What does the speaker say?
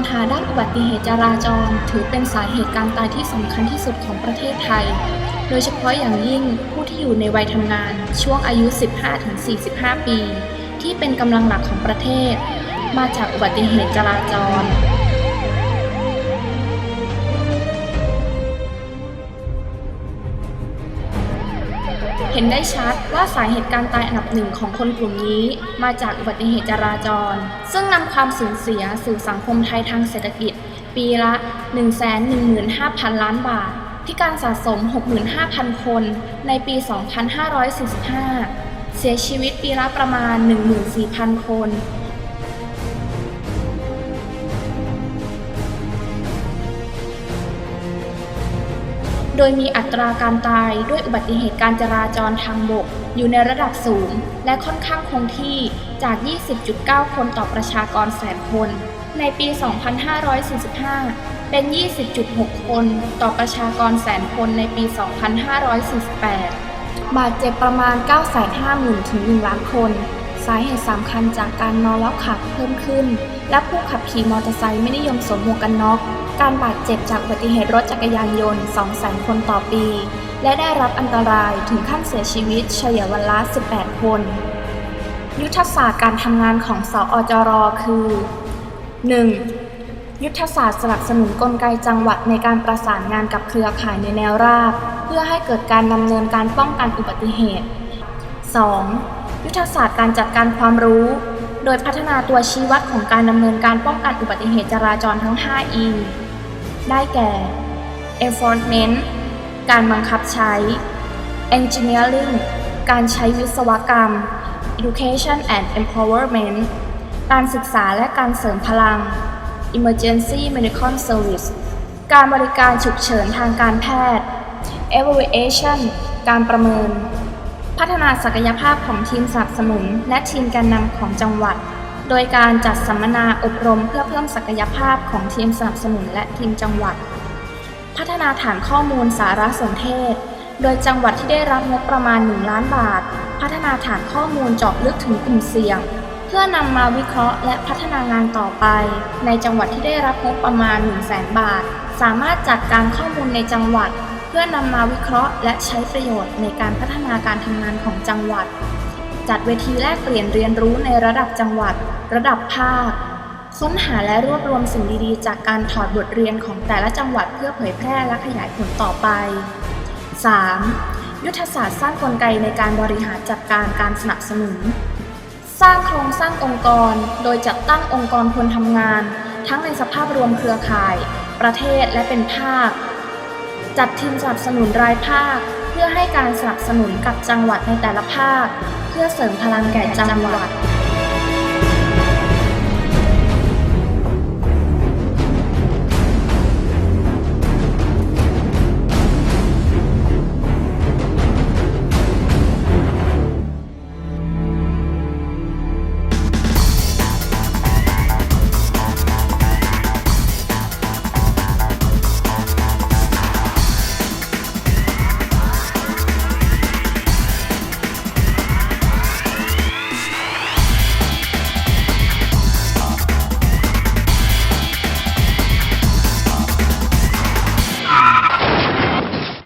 ปัญหาด้านอุบัติเหตุจราจร ถือเป็นสาเหตุการตายที่สำคัญที่สุดของประเทศไทย โดยเฉพาะอย่างยิ่งผู้ที่อยู่ในวัยทำงานช่วงอายุ 15-45 ปี ที่เป็นกำลังหลักของประเทศ มาจากอุบัติเหตุจราจร เห็นได้ชัดว่าสาเหตุการตายอันดับหนึ่งของคนกลุ่มนี้มาจากอุบัติเหตุจราจร ซึ่งนำความสูญเสียสู่สังคมไทยทางเศรษฐกิจ ปีละ 115,000 ล้านบาท พิการสะสม 65,000 คนในปี 2545 เสียชีวิตปีละประมาณ 14,000 คน ดยมีอัตราการตายด้วยอุบัติเหตุการจราจรทางบก อยู่ในระดับสูง และค่อนข้างคงที่จาก 20.9 คนต่อประชากรแสนคน ในปี 2545 เป็น 20.6 คนต่อประชากรแสนคนในปี 2548 บาดเจ็บประมาณ 950,000 ถึง 1 ล้านคน สาเหตุสำคัญจากการเมาแล้วขับเพิ่มขึ้น และผู้ขับขี่มอเตอร์ไซค์ไม่นิยมสวมหมวกกันน็อก การบาด จ็บจากอุบัติเหตุรถจักรยานยนต์ 200,000 คนต่อปี และได้รับอันตรายถึงขั้นเสียชีวิตเฉลี่ยวันละ 18 คน ยุทธศาสตร์การทำงานของสอจรคือ 1. ยุทธศาสตร์สนับสนุนกลไกจังหวัดในการประสานงานกับเครือข่ายในแนวราบ เพื่อให้เกิดการดำเนินการป้องกันอุบัติเหตุ 2. ยุทธศาสตร์การจัดการความรู้โดยพัฒนาตัวชี้วัดของการดำเนินการป้องกันอุบัติเหตุจราจรทั้ง 5 E ได้แก่ enforcement การบังคับใช้ engineering การใช้วิศวกรรม education and empowerment การศึกษาและการเสริมพลัง emergency medical service การบริการฉุกเฉินทางการแพทย์ evaluation การประเมิน พัฒนาศักยภาพของทีมสนับสนุนและทีมแกนนำของจังหวัด โดยการจัดสัมมนาอบรมเพื่อเพิ่มศักยภาพของทีมสนับสนุนและทีมจังหวัด พัฒนาฐานข้อมูลสารสนเทศ โดยจังหวัดที่ได้รับงบประมาณ 1 ล้านบาท พัฒนาฐานข้อมูลเจาะลึกถึงกลุ่มเสี่ยง เพื่อนำมาวิเคราะห์และพัฒนางานต่อไป ในจังหวัดที่ได้รับงบประมาณ 1 0 0 0 0แบาท สามารถจัดการข้อมูลในจังหวัด เพื่อนำมาวิเคราะห์ และใช้ประโยชน์ในการพัฒนาการทำงานของจังหวัด จัดเวทีแลกเปลี่ยนเรียนรู้ในระดับจังหวัด ระดับภาค ค้นหาและรวบรวมสิ่งดีๆ จากการถอดบทเรียนของแต่ละจังหวัดเพื่อเผยแพร่และขยายผลต่อไป 3. ยุทธศาสตร์สร้างกลไกในการบริหารจัดการการสนับสนุน สร้างโครงสร้างองค์กร โดยจัดตั้งองค์กรคนทำงาน ทั้งในสภาพรวมเครือข่าย ประเทศและเป็นภาค จัดทีมสนับสนุนรายภาค เพื่อให้การสนับสนุนกับจังหวัดในแต่ละภาค เพื่อเสริมพลังแก่จังหวัด